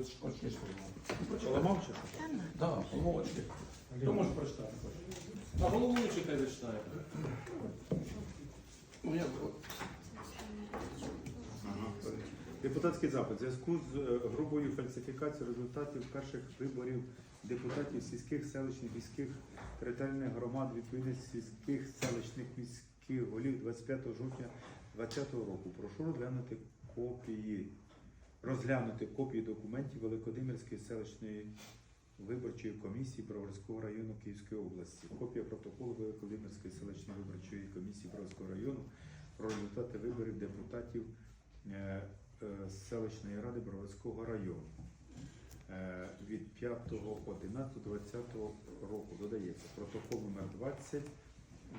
очки ж Поламав чи що? Так, очки. Хто може прочитати? А головуючий хай зачитає. Ну, я Депутатський запит. В зв'язку з е, грубою фальсифікацією результатів перших виборів депутатів сільських, селищних, міських територіальних громад відповідних сільських, селищних, міських голів 25 жовтня 2020 року. Прошу розглянути копії, розглянути копії документів Великодимирської селищної виборчої комісії Броварського району Київської області. Копія протоколу Великодимирської селищної виборчої комісії Броварського району про результати виборів депутатів е, е, селищної ради Броварського району е, від 5.11.2020 року. Додається протокол номер 20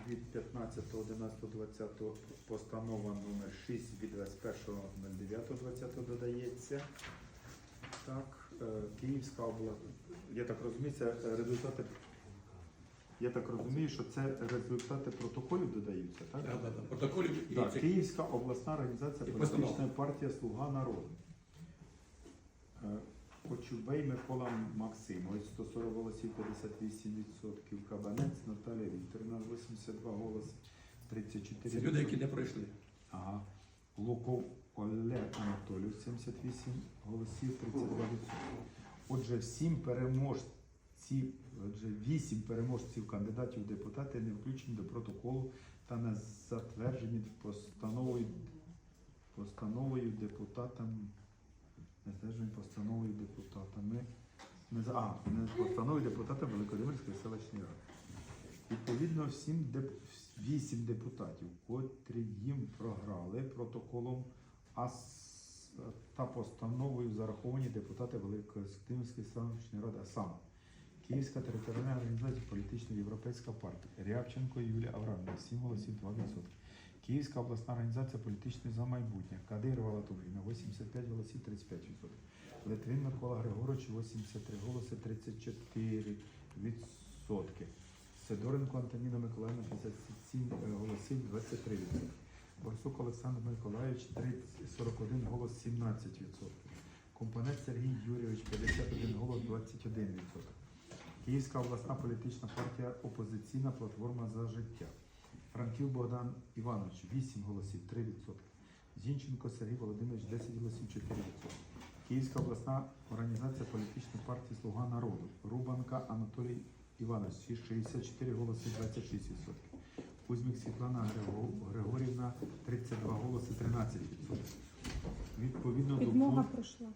від 15.11.20 постанова номер 6 від 21.09.20 додається. Так, е, Київська область. Я так розумію, це е, результати. Я так розумію, що це результати протоколів додаються, так? Так, так, так. Протоколів і Так, цих- Київська обласна організація І політична партія Слуга народу. Кочубей Микола Максимович, 140 голосів, 58%. Кабанець Наталія Вікторівна, 82 голоси, 34%. Це люди, які не пройшли. Ага. Луков Олег Анатолійович, 78 голосів, 32%. Отже, всім переможців, отже, 8 переможців кандидатів в депутати не включені до протоколу та не затверджені постановою, постановою депутатами. Не затверджені постановою депутатами. Не, а, не постановою депутата Великодимирської селищної ради. Відповідно, всім деп... вісім депутатів, котрі їм програли протоколом а та постановою зараховані депутати Великостимської селищної ради, а саме Київська територіальна організація політична європейська партія, Рябченко Юлія Аврамівна, 7 голосів 2%. Київська обласна організація політичної за майбутнє, Кадирова Латуфіна, 85 голосів 35%. Литвин Микола Григорович, 83 голоси 34%. Сидоренко Антоніна Миколаївна 57 голосів 23%. Борсук Олександр Миколаївич 30, 41 голос 17%. Компонент Сергій Юрійович 51 голос 21%. Київська обласна політична партія Опозиційна платформа за життя. Франків Богдан Іванович 8 голосів 3%. Зінченко Сергій Володимирович 10 голосів 4%. Київська обласна організація політичної партії Слуга народу. Рубанка Анатолій Іванович 64 голоси 26%. Кузьмік Світлана Григорівна 32 голоси 13%. Відповідно до Відмова пункту... пройшла.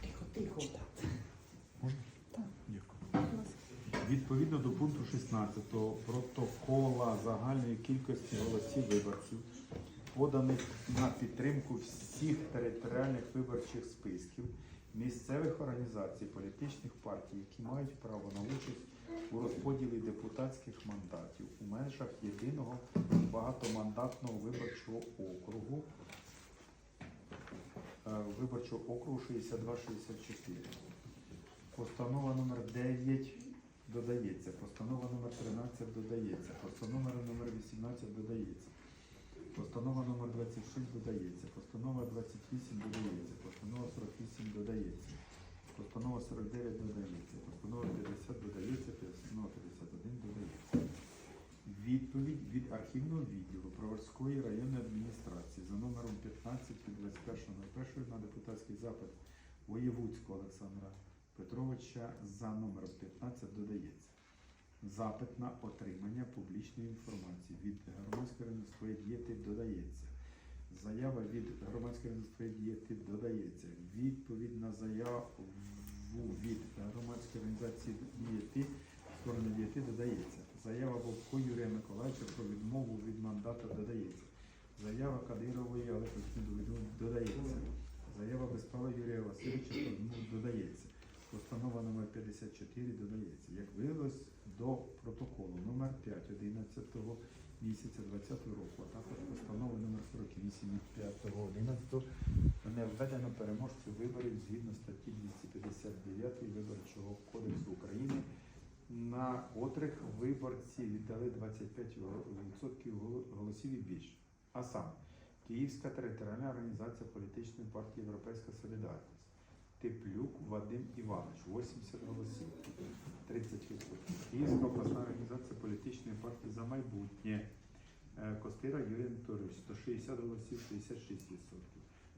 Тихо, тихо. Можна? Відповідно до пункту 16 протокола загальної кількості голосів виборців, поданих на підтримку всіх територіальних виборчих списків, місцевих організацій, політичних партій, які мають право на участь у розподілі депутатських мандатів у межах єдиного багатомандатного виборчого округу, е, виборчого округу 62-64. Постанова номер 9 додається, постанова номер 13 додається, постанова номер 18 додається, постанова номер 26 додається, постанова 28 додається, постанова 48 додається, постанова 49 додається, постанова 50 додається, постанова 51 додається. Відповідь від архівного відділу Броварської районної адміністрації за номером 15 від 21.01 на депутатський запит Воєвудського Олександра Петровича за номером 15 додається. Запит на отримання публічної інформації від громадської організації діяти додається. Заява від громадської організації діяти додається. Відповідь на заяву від громадської організації діяти сторони діяти додається. Заява Вовко Юрія Миколаївича про відмову від мандата додається. Заява Кадирової Олег додається. Заява Безпала Юрія Васильовича про відмову додається. Постанова номер 54 додається. Як виявилось до протоколу номер 5 11 місяця 20 року, а також постанови номер 48 від 5 11 не введено переможців виборів згідно статті 259 Виборчого кодексу України, на котрих виборці віддали 25% голосів і більше. А саме Київська територіальна організація політичної партії Європейська Солідарність, Теплюк Вадим Іванович, 80 голосів, 30%. Київська обласна організація політичної партії за майбутнє. Е, Костира Юрій Анатолійович, 160 голосів, 66%.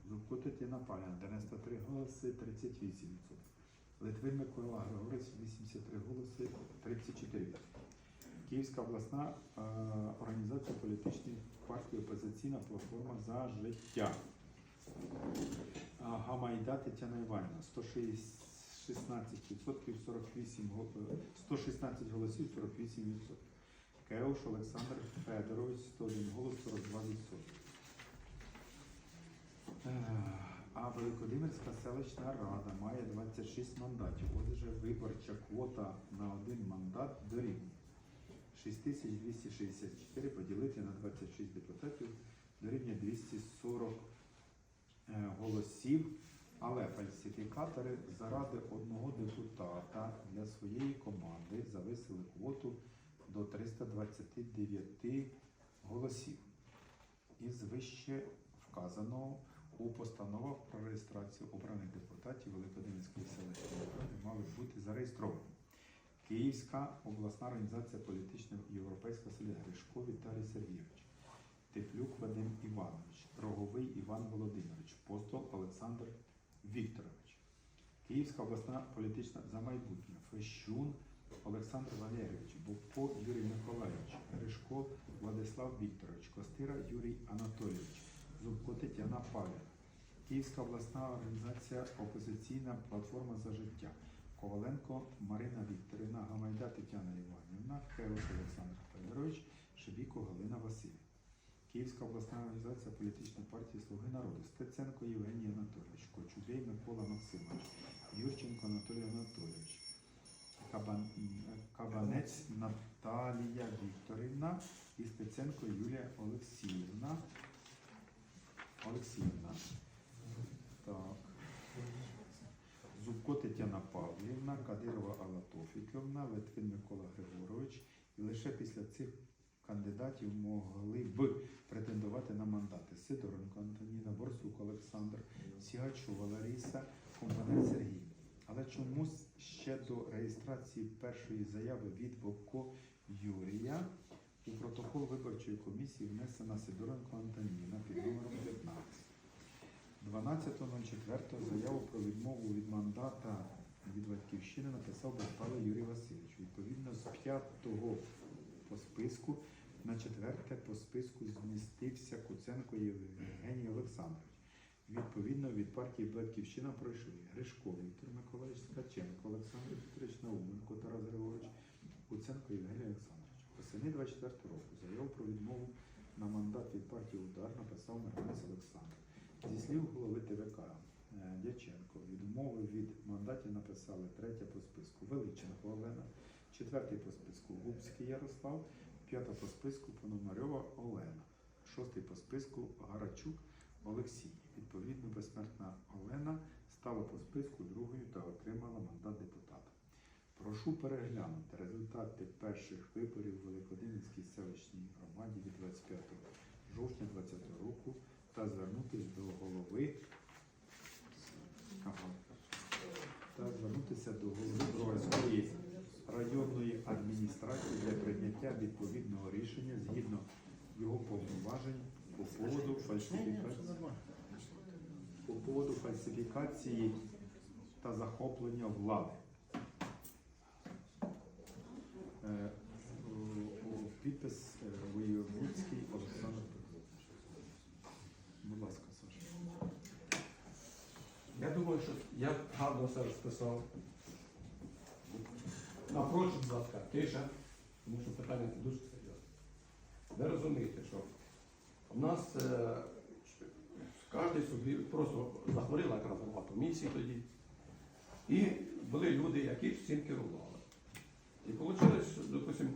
Зубко Тетяна Паляна, 93 голоси, 38%. Литвин Микола Григорович, 83 голоси, 34%. Київська обласна е, організація політичної партії опозиційна платформа за життя. Гамайда Тетяна Іванівна, 116%, 48 е, 116 голосів, 48%. Кеуш Олександр Федорович, 101 голос, 42%. Е, А Великодимирська селищна рада має 26 мандатів. Отже, виборча квота на один мандат дорівнює 6264 поділити на 26 депутатів дорівнює 240 е, голосів. Але фальсифікатори заради одного депутата для своєї команди зависили квоту до 329 голосів. Із вище вказаного у постановах про реєстрацію обраних депутатів Великодимирської селищної ради мали бути зареєстровані. Київська обласна організація політична Європейська Соліда Гришко Віталій Сергійович, Теплюк Вадим Іванович, Роговий Іван Володимирович, Постол Олександр Вікторович, Київська обласна політична за майбутнє Фещун Олександр Валерійович, Бобко Юрій Миколайович, Гришко Владислав Вікторович, Костира Юрій Анатолійович, Зубко Тетяна Павлівна, Київська обласна організація Опозиційна платформа за життя. Коваленко Марина Вікторівна, Гамайда Тетяна Іванівна, Хеус Олександр Федорович, Шебіко Галина Васильівна. Київська обласна організація політичної партії Слуги народу, Стеценко Євгеній Анатолійович, Кочубей Микола Максимович, Юрченко Анатолій Анатолійович, Кабан... Кабанець Наталія Вікторівна і Стеценко Юлія Олексіївна. Олексіївна. Так. Зубко Тетяна Павлівна, Кадирова Алла Тофіковна, Литвин Микола Григорович. І лише після цих кандидатів могли б претендувати на мандати Сидоренко Антоніна, Борсук Олександр, Сігачова Лариса, Компанець Сергій. Але чомусь ще до реєстрації першої заяви від Бобко Юрія у протокол виборчої комісії внесена Сидоренко Антоніна під номером 15. 12.04 заяву про відмову від мандата від батьківщини написав Безпалий Юрій Васильович. Відповідно, з 5-го по списку на 4 по списку змістився Куценко Євгеній Олександрович. Відповідно, від партії Батьківщина пройшли Гришко Віктор Миколаївич, Ткаченко Олександр Вікторович, Науменко Тарас Григорович, Куценко Євгеній Олександрович. Восени 24 року заяву про відмову на мандат від партії Удар написав Миронець Олександр. Зі слів голови ТВК е, Дяченко, відмови від мандатів написали третя по списку Величенко Олена, четвертий по списку Губський Ярослав, п'ята по списку Пономарьова Олена, шостий по списку Гарачук Олексій. Відповідно, безсмертна Олена стала по списку другою та отримала мандат депутата. Прошу переглянути результати перших виборів в Великодимирській селищній громаді від 25 жовтня 2020 року та звернутися до голови та звернутися до голови Броварської районної адміністрації для прийняття відповідного рішення згідно його повноважень по поводу фальсифікації по поводу фальсифікації та захоплення влади. Е, Підпис е, Воєвудський Олександр. Будь ласка, Саша. Я думаю, що я гарно все розписав. Напроч, будь ласка, тиша, тому що питання дуже серйозне. Ви розумієте, що в нас е, кожен собі просто захворіла якраз голова комісії тоді. І були люди, які всім керували. І вийшло, допустимо,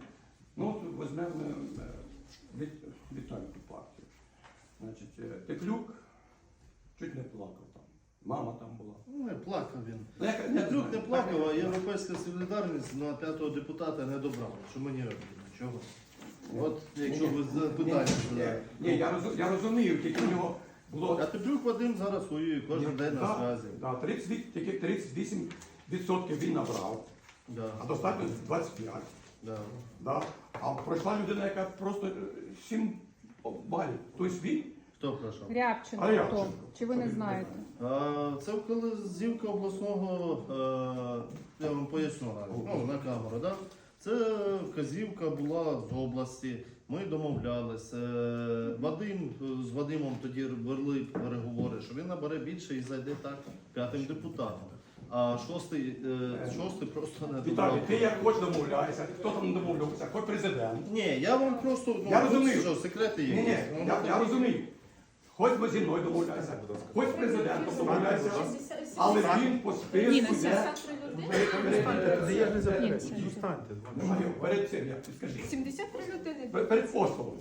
ну візьмемо е, від, Вітальку партію. Значить, е, Теплюк чуть не плакав там. Мама там була. Ну, не плакав він. Ну, я- я Не знаю. не плакав, а європейська солідарність на п'ятого депутата не добрала. Що мені робити? Чого? От якщо ви за питання Ні, задаєте. ні, ні, я, я розумію, тільки в нього було А Теплюк Вадим зараз воює кожен день на Да, зв'язі. Да, 30, тільки 38% він набрав, Да, а достатньо 25. да. Да? А пройшла людина, яка просто е, 7 балів. Тобто він Хто пройшов? Рябченко А хто? Рябченко. Чи ви не знаєте? А, Це вказівка обласного, е, я вам поясню навіть, ну, на камеру. Да? Це вказівка була з області. Ми домовлялися. Е, Вадим е, з Вадимом тоді вели переговори, що він набере більше і зайде так п'ятим депутатом. А шостий, е, шостий просто не Віталій, добрав. ти як хоч домовляєшся, хто там не домовлявся, хоч президент. Ні, я вам просто ну, Я розумію. що, секрети є. Ні, ні, Ну, я, я розумію. Хоч би зі мною домовлявся, хоч президентом домовлявся, але він по списку Ніна, йде. Я ж не заперечую. Ні, Ну, Перед цим, як ти скажи. 73 людини. Перед фостовом.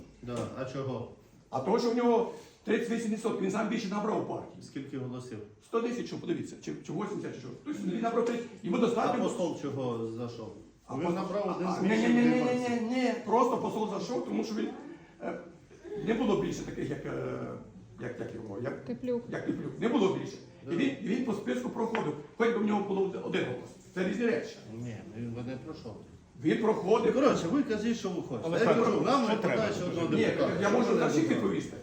А чого? А того, що в нього 38%, він сам більше набрав у партії. Скільки голосів? 100 тисяч, що подивіться, чи, чи 80, чи що. Тобто він набрав 30, йому достатньо. Апостол чого зайшов? А Він пос- набрав один а, з ні, більших ні, ні, ні, ні, ні, просто посол зайшов, тому що він е, не було більше таких, як, е, як, як його, як, Теплюк. як Теплюк. Не було більше. І він, і він по списку проходив, хоч би в нього було один голос. Це різні речі. Ні, він не пройшов. Він проходив. Коротше, ви кажіть, що ви хочете. Але Я кажу, нам не треба? подача одного Ні, депутата. я можу на всіх відповісти.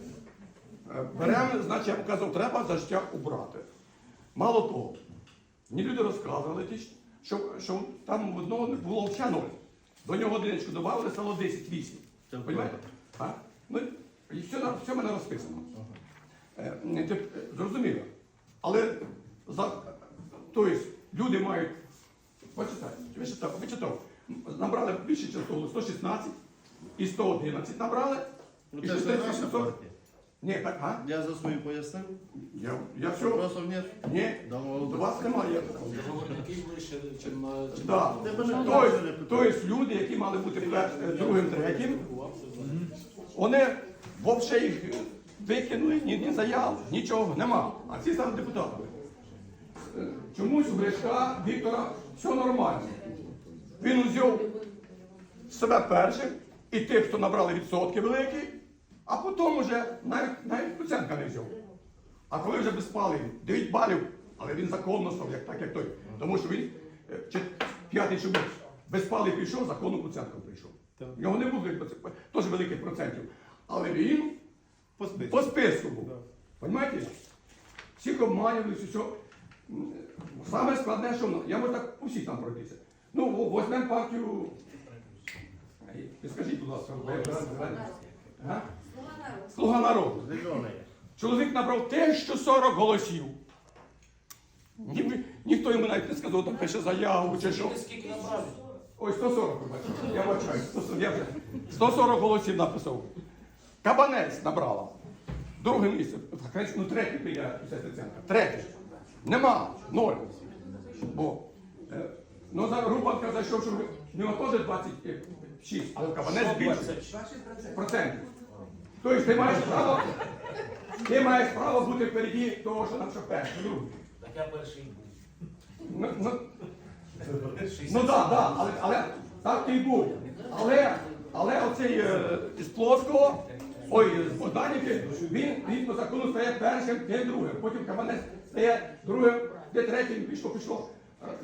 Е, Беремо, значить, я показав, треба за життя убрати. Мало того, мені люди розказували, ті, що, що там в одного не було взагалі ноль. До нього одиничку додали, стало 10, 8. Це Понимаєте? А? Ну, і все, на- все в мене розписано. Е, е, Зрозуміло. Але за, тобто, люди мають. Почитайте, ви читав, ви читав. Набрали більше часто 116 і 111 набрали. Ну і це ж не наша 700. партія. Ні, так, а? Я за свою пояснив. Я, я все. Вопросов нет. Ні, до вас немає. Договорники ближче, чим чим Да. Тебе не Тобто, тобто люди, які мали бути пер- другим, третім, вони взагалі їх викинули, ні, ні заяв, нічого, нема. А ці саме депутати. Е, Чомусь у Гришка Віктора все нормально. Він узяв себе першим і тих, хто набрали відсотки великі, а потім вже навіть, навіть Куценка не взяв. А коли вже без палив 9 балів, але він законно став, як, так як той. Тому що він е, чи- п'ятий чоловік без палив пішов, законно Куценко прийшов. У нього не було теж великих процентів. Але він По списку. по списку був. Да. Понимаєте? Всіх обманювали, все. Саме складне, що в нас- я можу так усі там пройтися. Ну, во- візьмемо партію. Ей, Скажіть, будь ласка, Га? Слуга народу. Чоловік набрав те, що 40 голосів. Ні, ніхто йому навіть не сказав, там пише заяву чи що. Ой, 140, вибачте. Я бачаю. 140, я вже 140 голосів написав. Кабанець набрала. Друге місце. Ну, третє біля Стеценка. Третє. Нема. Ноль. Бо. е, Ну, за Рубанка зайшов, що в нього теж 26, але кабанець більше. Процентів. Тобто ти маєш право, ти маєш право бути впереді того, що нам що перший, другий. Так я перший був. Ну, ну, Ну так, так, але, але так і був. Але, але оцей е, з Плоского, ой, Богданівки, він, він по закону стає першим, де другим. Потім Кабанець стає другим, де третім, пішло, пішло.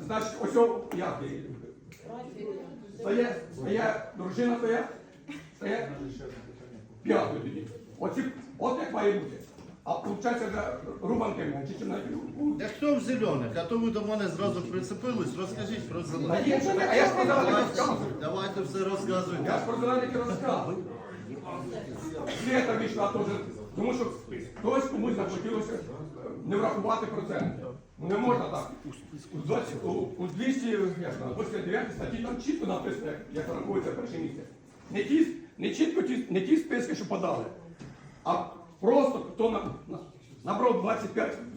Значить, ось як її. Стає, стає, дружина стає, стає п'ятою тоді. Оці, от як має бути. А виходить, вже рубанки менше, чим навіть у- А хто в зелених? А то ви до мене зразу прицепились, розкажіть про зелених. а я ж про зелених розказую. давайте все розказуйте. Я ж про зеленики розказую. Света війшла теж, тому що хтось комусь захотілося е, не врахувати проценти. Не можна так. У 20 у, у 200, як там, 29 статті там чітко написано, як, рахується перше місце. Не ті, не чітко ті, не ті списки, що подали, а просто хто на, на, набрав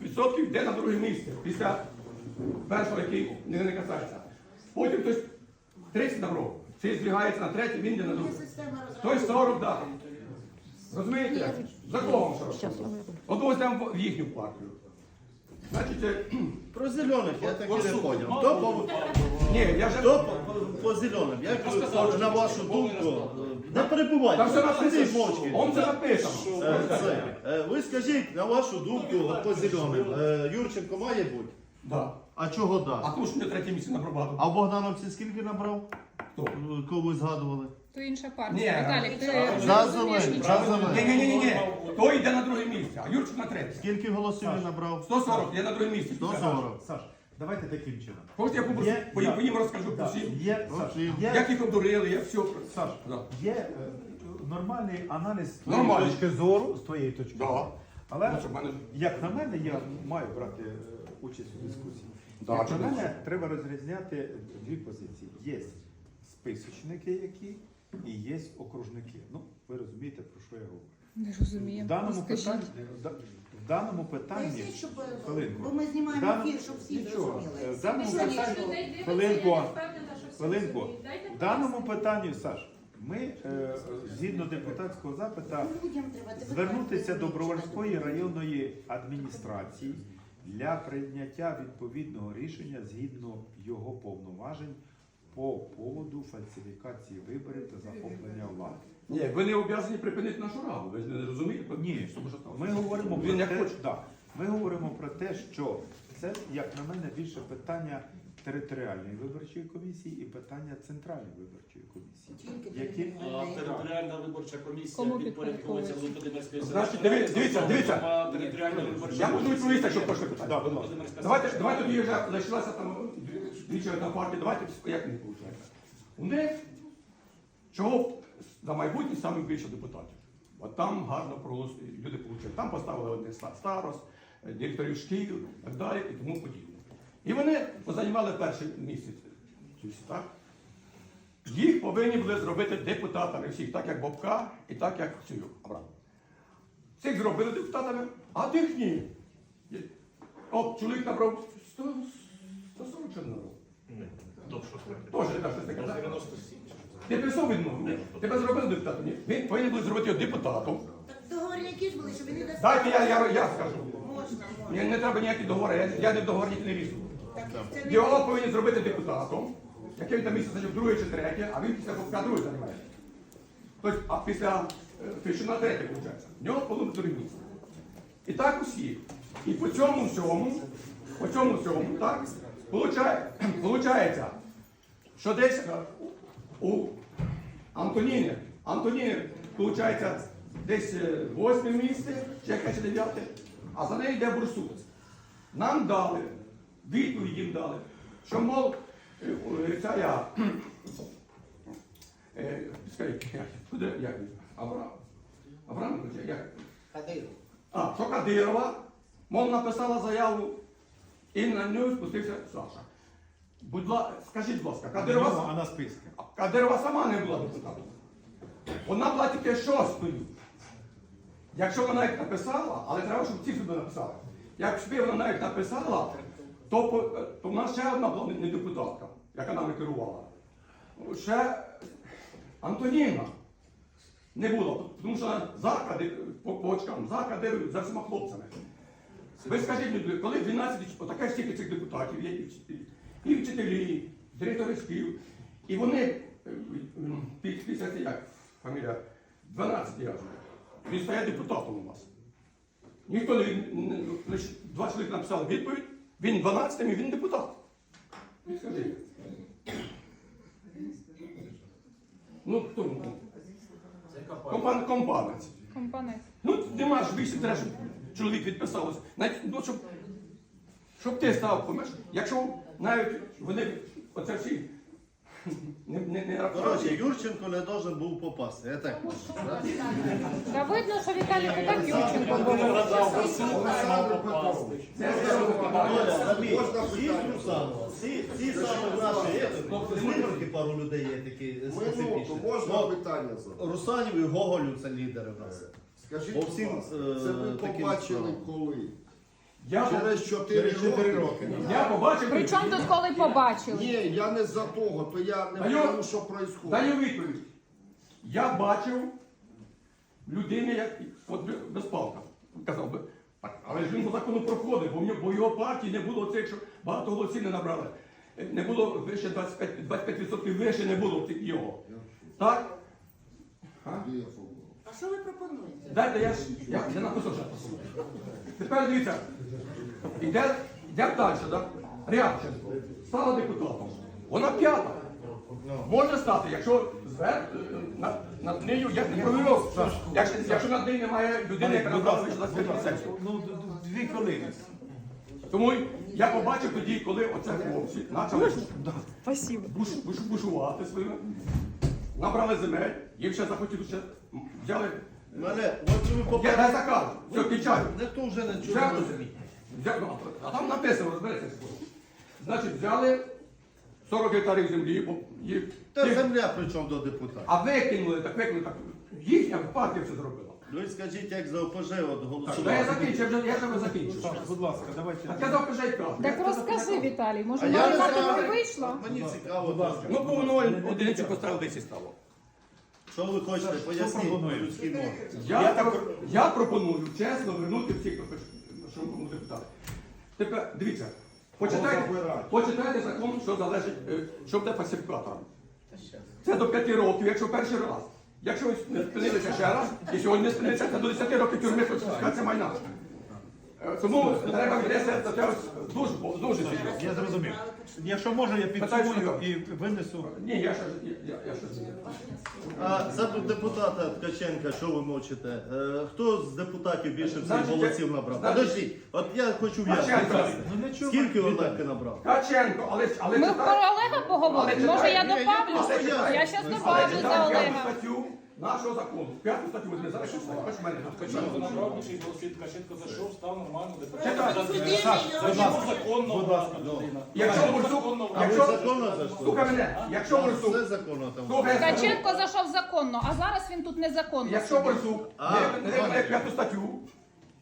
25%, йде на друге місце після першого, який не касається. Потім хтось 30 набрав, цей збігається на третє, він йде на друге. Той 40 дав. Розумієте? За кого вам що робити? От ось там в їхню партію. Значить, е, Про зелених я так і не поняв. Хто по, ні, я вже... хто по, по зеленим? Я сказав, на вашу думку? Не перебувайте. Там все Сидіть написано. мовчки. Он це написано. Е, це, е, Ви скажіть, на вашу думку, по зеленим, е, Юрченко має бути? Да. А чого А да? тому що не третє місце набрав багато. А в Богдановці скільки набрав? Хто? Кого ви згадували? То інша Ні. партія. Віталік, ти За розумієш зелені, нічого? за зелені. Ні, ні, ні, ні. Той йде на друге місце, а Юрчик на третє. Скільки голосів він набрав? 140, я на друге місце. 140. Саш, давайте таким чином. Хочете я по, Є, по, да. по їм розкажу по Да, всім. Є, Саш, є, Як їх обдурили, я все. Саш, Да. є е, нормальний аналіз з твоєї Нормальний. точки зору, з твоєї точки Да. зору. Але, Ну, щоб мене- як на мене, я маю брати е, участь у дискусії. Да, як на мене, треба розрізняти дві позиції. Є списочники, які, і є окружники. Ну, ви розумієте, про що я говорю. Не розумію. В даному питанні, в даному питанні, Поясніть, щоб е, Хвилинку. бо ми знімаємо Дан- ефір, щоб всі Нічого. зрозуміли. В даному Що питанні- нічого? Хвилинку. Хвилинку. В даному питанні, Саш, ми е, згідно депутатського запита Людям треба тебе звернутися до Броварської районної адміністрації для прийняття відповідного рішення згідно його повноважень по поводу фальсифікації виборів та захоплення влади. Ні, ви не обов'язані припинити нашу раду. Ви не розумієте? Ні, Що ми говоримо Він про як те, хоче. да, ми говоримо про те, що це, як на мене, більше питання територіальної виборчої комісії і питання центральної виборчої комісії. Які А територіальна виборча комісія Кому підпорядковується? Володимирської Значить, дивіться, дивіться, дивіться. Територіальна виборча Я можу відповісти, якщо хочете питання. Да, будь ласка. Володимирська Давайте, давайте тоді вже лишилася там двічі одна партія, давайте як не виходить. У них чого за майбутнє саме більше депутатів. От там гарно проголосують, люди получають. Там поставили одних старост, е, директорів шкіл, і так далі і тому подібне. І вони позаймали перший місяць. Так? Їх повинні були зробити депутатами всіх, так як Бобка і так як цю Абрам. Цих зробили депутатами, а тих ні. О, чоловік набрав 100, 140 чи Тоже так, щось таке. так? 97. Ти писав відмову? Ні. Тебе зробили депутатом? Ні. Він повинен був зробити його депутатом. Так договори якісь були, щоб він не Дайте я, я, я скажу. Можна, Мені не треба ніякі договори, я, я не договор не лізу. Так, це не Його повинні зробити депутатом, який він там місяць зайняв друге чи третє, а він після Бобка друге займає. Тобто, а після е, Фішина третє, виходить. В нього половину друге місце. І так усі. І по цьому всьому, по цьому всьому, так, получається, що десь у Антоніни, Антоніни, виходить, десь е, восьме місце, чи яке чи дев'яте, а за нею йде Бурсук. Нам дали, відповідь їм дали, що, мов, ця я, скажіть, куди, як? Авраам, Авраам, як? А, що Кадирова, мов написала заяву, і на нього спустився Саша. Будь ласка, скажіть, будь ласка, Кадирова, а на списки. Кадирова сама не була депутатом. Вона була тільки шостою. Якщо вона навіть написала, але треба, щоб ці сюди написали. Якщо вона навіть написала, то, то в нас ще одна була не депутатка, яка нами керувала. Ще Антоніна не було, тому що вона по, по очкам, за Кадирою, за всіма хлопцями. Ви скажіть, люди, коли 12, отаке стільки цих депутатів є, і вчителі, і вчителі, і директори шкіл, і вони е, після як фамілія, 12 я вже, він стає депутатом у вас. Ніхто не, не лише два чоловіки написали відповідь, він 12 і він депутат. Ви скажіть. Ну, хто? компанець. Компанець. Ну, нема ж більше треба, щоб чоловік відписалось. Навіть, ну, щоб, щоб ти став помеш. Якщо навіть вони оце всі не, не, не Коротше. Юрченко не должен був попасти. Я так? Та видно, що Віталік і так Юрченко говорить. Це все Оля, Давид, всі Русанова, всі, всі саме наші, є з пару людей є такі Минуту, специфічні. можна Ну, питання задати? Русанів і Гоголю це лідери в нас. Скажіть, Бо будь всім, ласка, е, це ви таким побачили справам. коли? Я, Через 4 Через чотири роки? роки. я побачив. При чому тут коли побачили? Ні, я не за того, то я не Даю- знаю, що відбувається. Даю відповідь. Я бачив людини, як от без палка. Казав би, Так, але ж він по закону проходив, бо в нього- бо його партії не було цих, що багато голосів не набрали. Е, Не було вище 25%, 25% вище не було цих його. Так? А? А що ви пропонуєте? Дайте я, ж- я, я написав ще послухаю. Тепер дивіться, йде, йде далі, так? Рябченко стала депутатом. Вона п'ята. Може стати, якщо звер над, над нею, я не провірив, якщо, якщо над нею немає людини, яка набрала вийшла з. Ну, дві хвилини. Тому я побачив тоді, коли оце хлопці почали Спасибо. буш, буш, бушувати своїми, набрали земель, їм ще захотіли ще взяли. Мене, от ви Я не дай закажу, все, кінчаю. Ніхто вже не чує. Взяли, ну, а там написано, розбереться скоро. Значить, взяли 40 гектарів землі, бо їх, Та їх- земля причому до депутата. а викинули, так викинули, так їхня партія все зробила. Ви скажіть, як за ОПЖ от Так, голосували. та я закінчив, вже, я вже закінчив. Так, будь ласка, давайте. Так я вже й кажу. Так розкажи, Віталій, може А я може не мати знаю. не вийшло? Мені цікаво, Будь ласка. Ну, по воно одиниці поставив 10 стало. що ви хочете, Що поясніть пропонуєте? по-людськи мові. Я, про- я пропоную чесно вернути всіх, хто хоче, що ми депутати. Тепер дивіться, почитайте, почитайте закон, що залежить, е, що буде фальсифікатором. Це до 5 років, якщо перший раз. Якщо ви не спинилися ще раз, і сьогодні не спинилися, це до 10 років тюрми це майна. Тому треба віднести це дуже, дуже серйозно. Я зрозумів. Якщо можна, я підсумую і винесу. Ні, я ще я, я, ще А за депутата Ткаченка, що ви мовчите? Е, хто з депутатів більше всіх Значить, голосів набрав? значить- Подождіть, от я хочу Ткаченко. в'язнити. Ну не чого. Скільки Олеки набрав? Каченко, але але Ми про Олега поговоримо. Може я добавлю? Я зараз Але добавлю за Олега. статтю нашого закону. П'яту статтю візьми, зараз щось хоч мене тут голосів, Ткаченко зайшов, став нормально Будь ласка. Якщо Борсук, А ви якщо, законно зайшли? слухай мене, якщо Все Борсук, законно там. слухай, Ткаченко зайшов законно, а зараз він тут незаконно. якщо сидить. А, не- п'яту статтю,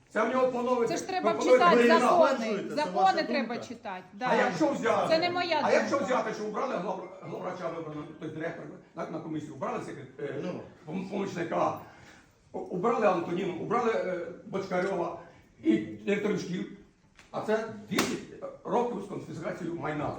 це в нього планове. Це ж треба пропонує читати закони. Закони треба читати. А якщо взяти, Це не моя а думка. якщо взяти, що убрали глав- главврача, вибрано, тобто директора на, на комісію, убрали секрет- е, Ну. пом- помічника, убрали Антоніну, убрали е, Бочкарьова і директорів шкіл, а це 10 років з конфіскацією майна.